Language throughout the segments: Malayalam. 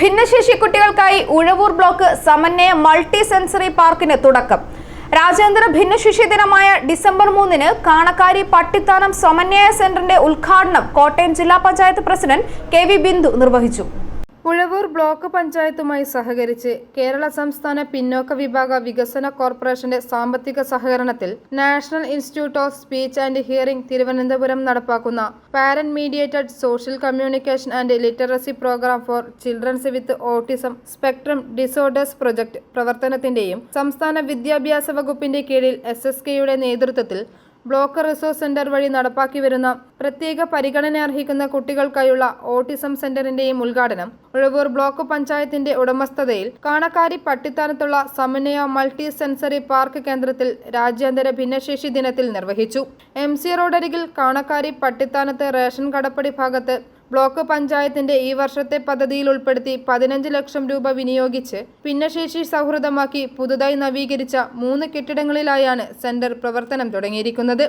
ഭിന്നശേഷി കുട്ടികൾക്കായി Uzhavoor block Samanvaya multi sensory പാർക്കിന് തുടക്കം. രാജ്യാന്തര ഭിന്നശേഷി ദിനമായ ഡിസംബർ മൂന്നിന് കാണക്കാരി പട്ടിത്താനം സമന്വയ സെന്ററിന്റെ ഉദ്ഘാടനം കോട്ടയം ജില്ലാ panchayat president K V Bindu നിർവഹിച്ചു. ഉഴവൂർ ബ്ലോക്ക് പഞ്ചായത്തുമായി സഹകരിച്ച് കേരള സംസ്ഥാന പിന്നോക്ക വിഭാഗ വികസന കോർപ്പറേഷന്റെ സാമ്പത്തിക സഹകരണത്തിൽ national institute of speech and hearing Thiruvananthapuram നടപ്പാക്കുന്ന parent mediated social communication and literacy programme for childrens with autism spectrum disorders project പ്രവർത്തനത്തിന്റെയും സംസ്ഥാന വിദ്യാഭ്യാസ വകുപ്പിന്റെ കീഴിൽ എസ് നേതൃത്വത്തിൽ ബ്ലോക്ക് റിസോഴ്സ് സെന്റർ വഴി നടപ്പാക്കി വരുന്ന പ്രത്യേക പരിഗണന അർഹിക്കുന്ന കുട്ടികൾക്കായുള്ള ഓട്ടിസം സെന്ററിന്റെയും ഉദ്ഘാടനം ഉഴവൂർ ബ്ലോക്ക് പഞ്ചായത്തിന്റെ ഉടമസ്ഥതയിൽ കാണക്കാരി പട്ടിത്താനത്തുള്ള സമന്വയ മൾട്ടി സെൻസറി പാർക്ക് കേന്ദ്രത്തിൽ രാജ്യാന്തര ഭിന്നശേഷി ദിനത്തിൽ നിർവഹിച്ചു. എം സി റോഡരികിൽ കാണക്കാരി പട്ടിത്താനത്ത് റേഷൻ കടപ്പടി ഭാഗത്ത് ബ്ലോക്ക് പഞ്ചായത്തിന്റെ ഈ വർഷത്തെ പദ്ധതിയിൽ ഉൾപ്പെടുത്തി പതിനഞ്ച് ലക്ഷം രൂപ വിനിയോഗിച്ച് ഭിന്നശേഷി സൗഹൃദമാക്കി പുതുതായി നവീകരിച്ച മൂന്ന് കെട്ടിടങ്ങളിലായാണ് സെന്റർ പ്രവർത്തനം തുടങ്ങിയിരിക്കുന്നത്.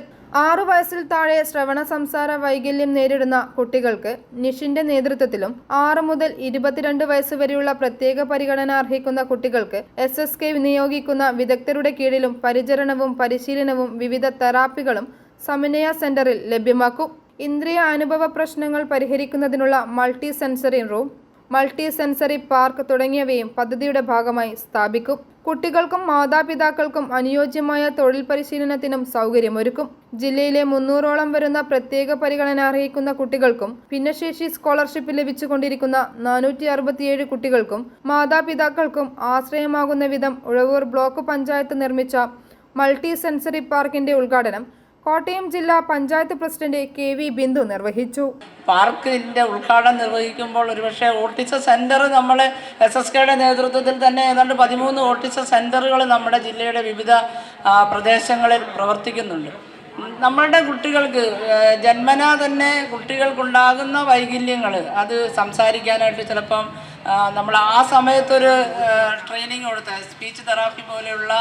ആറു വയസ്സിൽ താഴെ ശ്രവണ സംസാര വൈകല്യം നേരിടുന്ന കുട്ടികൾക്ക് നിഷിന്റെ നേതൃത്വത്തിലും ആറ് മുതൽ ഇരുപത്തിരണ്ട് വയസ്സ് വരെയുള്ള പ്രത്യേക പരിഗണന അർഹിക്കുന്ന കുട്ടികൾക്ക് എസ് എസ് കെ നിയോഗിക്കുന്ന വിദഗ്ധരുടെ കീഴിലും പരിചരണവും പരിശീലനവും വിവിധ തെറാപ്പികളും സമന്വയ സെന്ററിൽ ലഭ്യമാക്കും. ഇന്ദ്രിയ അനുഭവ പ്രശ്നങ്ങൾ പരിഹരിക്കുന്നതിനുള്ള multi sensory room multi sensory park തുടങ്ങിയവയും പദ്ധതിയുടെ ഭാഗമായി സ്ഥാപിക്കും. കുട്ടികൾക്കും മാതാപിതാക്കൾക്കും അനുയോജ്യമായ തൊഴിൽ പരിശീലനത്തിനും സൗകര്യമൊരുക്കും. ജില്ലയിലെ മുന്നൂറോളം വരുന്ന പ്രത്യേക പരിഗണന അർഹിക്കുന്ന കുട്ടികൾക്കും ഭിന്നശേഷി സ്കോളർഷിപ്പ് ലഭിച്ചുകൊണ്ടിരിക്കുന്ന നാനൂറ്റി അറുപത്തിയേഴ് കുട്ടികൾക്കും മാതാപിതാക്കൾക്കും ആശ്രയമാകുന്ന വിധം ഉഴവൂർ ബ്ലോക്ക് പഞ്ചായത്ത് നിർമ്മിച്ച മൾട്ടി സെൻസറി പാർക്കിന്റെ ഉദ്ഘാടനം കോട്ടയം ജില്ലാ panchayat president K V Bindu നിർവഹിച്ചു. പാർക്കിന്റെ ഉദ്ഘാടനം നിർവഹിക്കുമ്പോൾ ഒരുപക്ഷെ ഓട്ടിസ സെന്റർ നമ്മളെ എസ് എസ് കെയുടെ നേതൃത്വത്തിൽ തന്നെ ഏതാണ്ട് പതിമൂന്ന് ഓട്ടിസ സെന്ററുകൾ നമ്മുടെ ജില്ലയുടെ വിവിധ പ്രദേശങ്ങളിൽ പ്രവർത്തിക്കുന്നുണ്ട്. നമ്മളുടെ കുട്ടികൾക്ക് ജന്മനാ തന്നെ കുട്ടികൾക്കുണ്ടാകുന്ന വൈകല്യങ്ങൾ അത് സംസാരിക്കാനായിട്ട് ചിലപ്പം നമ്മൾ ആ സമയത്തൊരു ട്രെയിനിങ് കൊടുത്ത സ്പീച്ച് തെറാപ്പി പോലെയുള്ള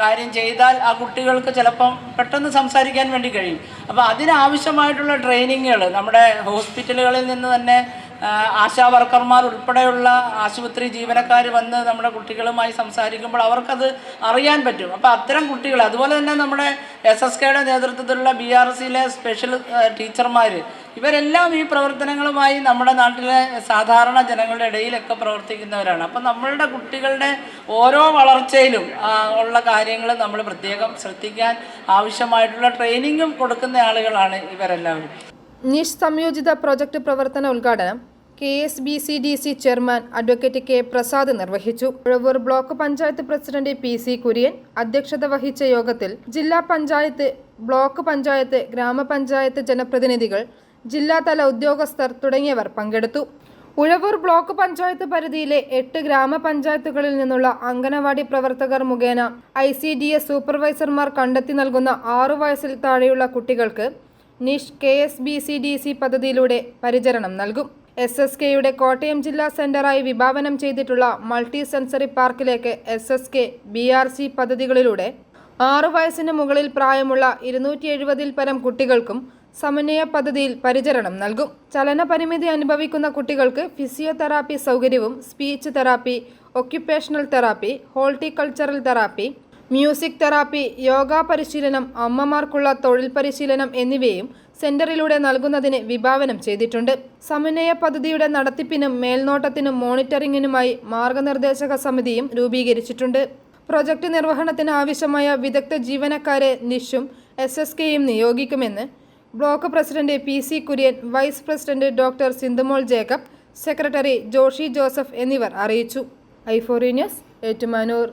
കാര്യം ചെയ്താൽ ആ കുട്ടികൾക്ക് ചിലപ്പം പെട്ടെന്ന് സംസാരിക്കാൻ വേണ്ടി കഴിയും. അപ്പോൾ അതിനാവശ്യമായിട്ടുള്ള ട്രെയിനിങ്ങുകൾ നമ്മുടെ ഹോസ്പിറ്റലുകളിൽ നിന്ന് തന്നെ ആശാ വർക്കർമാർ ഉൾപ്പെടെയുള്ള ആശുപത്രി ജീവനക്കാർ വന്ന് നമ്മുടെ കുട്ടികളുമായി സംസാരിക്കുമ്പോൾ അവർക്കത് അറിയാൻ പറ്റും. അപ്പോൾ അത്തരം കുട്ടികൾ അതുപോലെ തന്നെ നമ്മുടെ എസ് എസ് കെയുടെ നേതൃത്വത്തിലുള്ള ബി ആർ സിയിലെ സ്പെഷ്യൽ ടീച്ചർമാർ ഇവരെല്ലാം ഈ പ്രവർത്തനങ്ങളുമായി നമ്മുടെ നാട്ടിലെ സാധാരണ ജനങ്ങളുടെ ഇടയിലൊക്കെ പ്രവർത്തിക്കുന്നവരാണ്. അപ്പം നമ്മളുടെ കുട്ടികളുടെ ഓരോ വളർച്ചയിലും ഉള്ള കാര്യങ്ങൾ നമ്മൾ പ്രത്യേകം ശ്രദ്ധിക്കാൻ ആവശ്യമായിട്ടുള്ള ട്രെയിനിങ്ങും കൊടുക്കുന്ന ആളുകളാണ് ഇവരെല്ലാവരും. നിഷ് സംയോജിത പ്രൊജക്ട് പ്രവർത്തന ഉദ്ഘാടനം K S B C D C chairman advocate K Prasad നിർവഹിച്ചു. Uzhavoor block panchayat president P C Kurian അധ്യക്ഷത വഹിച്ച യോഗത്തിൽ ജില്ലാ പഞ്ചായത്ത് ബ്ലോക്ക് പഞ്ചായത്ത് ഗ്രാമപഞ്ചായത്ത് ജനപ്രതിനിധികൾ ജില്ലാതല ഉദ്യോഗസ്ഥർ തുടങ്ങിയവർ പങ്കെടുത്തു. ഉഴവൂർ ബ്ലോക്ക് പഞ്ചായത്ത് പരിധിയിലെ എട്ട് ഗ്രാമപഞ്ചായത്തുകളിൽ നിന്നുള്ള അംഗനവാടി പ്രവർത്തകർ മുഖേന ഐ സി ഡി എസ് സൂപ്പർവൈസർമാർ കണ്ടെത്തി നൽകുന്ന ആറു വയസ്സിൽ താഴെയുള്ള കുട്ടികൾക്ക് NISH K S B C D C പദ്ധതിയിലൂടെ പരിചരണം നൽകും. എസ് എസ് കെയുടെ കോട്ടയം ജില്ലാ സെന്ററായി വിഭാവനം ചെയ്തിട്ടുള്ള മൾട്ടി സെൻസറി പാർക്കിലേക്ക് S S K B R C പദ്ധതികളിലൂടെ ആറു വയസ്സിന് മുകളിൽ പ്രായമുള്ള ഇരുന്നൂറ്റി എഴുപതിൽ പരം കുട്ടികൾക്കും സമന്വയ പദ്ധതിയിൽ പരിചരണം നൽകും. ചലന പരിമിതി അനുഭവിക്കുന്ന കുട്ടികൾക്ക് ഫിസിയോതെറാപ്പി സൗകര്യവും speech therapy occupational therapy horticultural therapy music therapy yoga പരിശീലനം അമ്മമാർക്കുള്ള തൊഴിൽ പരിശീലനം എന്നിവയും സെന്ററിലൂടെ നൽകുന്നതിന് വിഭാവനം ചെയ്തിട്ടുണ്ട്. സമന്വയ പദ്ധതിയുടെ നടത്തിപ്പിനും മേൽനോട്ടത്തിനും മോണിറ്ററിംഗിനുമായി മാർഗനിർദ്ദേശക സമിതിയും രൂപീകരിച്ചിട്ടുണ്ട്. പ്രൊജക്ട് നിർവഹണത്തിന് ആവശ്യമായ വിദഗ്ധ ജീവനക്കാരെ നിഷും എസ് എസ് കെയും നിയോഗിക്കുമെന്ന് block president P C Kurian vice president doctor Sindhumol Jacob secretary Joshy Joseph എന്നിവർ അറിയിച്ചു. ഐഫോറി ന്യൂസ് ഏറ്റുമാനൂർ.